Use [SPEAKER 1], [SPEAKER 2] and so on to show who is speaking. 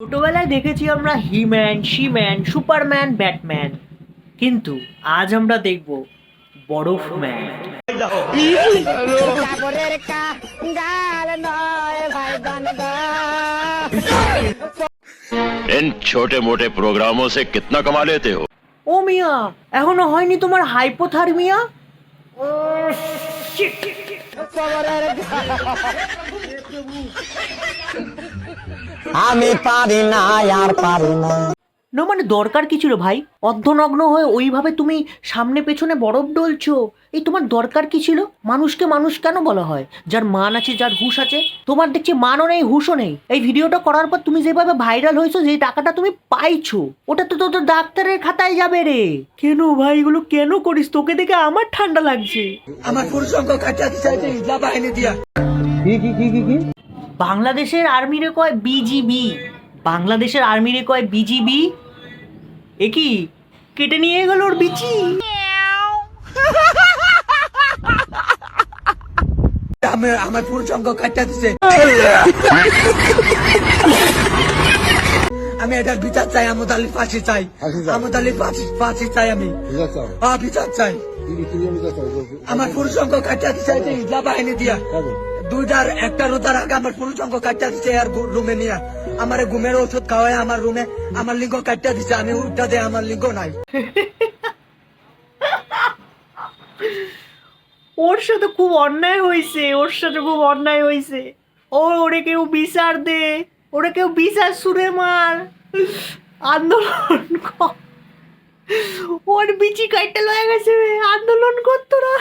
[SPEAKER 1] ছোটবেলায় দেখেছি আমরা হিম্যান শিম্যান সুপারম্যান ব্যাটম্যান কিন্তু আজ আমরা দেখব বরফ ম্যান
[SPEAKER 2] কাপড়ের কাঙ্গাল নয় ভাই গনগা
[SPEAKER 3] इन छोटे मोटे प्रोग्रामों से कितना कमा लेते हो
[SPEAKER 1] ও মিয়া এখনো হয়নি তোমার হাইপোথার্মিয়া
[SPEAKER 2] আমি পারি না আর পারি না।
[SPEAKER 1] না মানে দরকার কি ছিল ভাই? অর্ধনগ্ন হয়ে ওইভাবে তুমি সামনে পেছনে বরফ ডলছো? এই তোমার দরকার কি ছিল? মানুষকে মানুষ কেন বলা হয়? যার মান আছে যার হুশ আছে তোমার দেখছি মানও নেই হুশও নেই। এই ভিডিওটা করার পর তুমি যেভাবে ভাইরাল হয়েছো যে টাকাটা তুমি পাইছো ওটা তো তোর ডাক্তারের খাতায় যাবে রে। কেন ভাই? এগুলো কেন করিস? তোকে দেখে আমার ঠান্ডা লাগছে।
[SPEAKER 4] আমার পুরুষ অঙ্গ কাটাতে চাইতে ইজলা বাহিনী দিয়া।
[SPEAKER 1] বাংলাদেশের আর্মিরে কয় বিজিবি? বাংলাদেশের আর্মিরে কয় বিজিবি? এ কি? কেটে নিয়ে গেল ওর বিচি?
[SPEAKER 4] আমার আমার পুরুষ অঙ্গ কাটা দিছে। আমি এটার বিচার চাই আমদ আলী ফাঁসি চাই। আমদ আলী ফাঁসি ফাঁসি চাই আমি। হ্যাঁ বিচার চাই। আমার পুরুষ অঙ্গ কাটা দিছে এই ইজলা বাহিনী দিয়া। দুইটার একটা রোজার আগে আমার পুরুষ অঙ্গ কাটা দিছে আর রুমে নিয়ে। আমার ঘুমের ওষুধ খাওয়ায় আমার রুমে। আমার লিঙ্গ কাটা দিছে, আমি উল্টা দেয় আমার লিঙ্গ নাই।
[SPEAKER 1] ওর সাথে খুব অন্যায় হয়েছে ওর সাথে খুব অন্যায় হয়েছে ও, ওরে কেউ বিচার দে, ওরে কেউ বিচার সুরে মার। আন্দোলন ওর বিচি কাইটে লয়ে গেছে আন্দোলন করতো না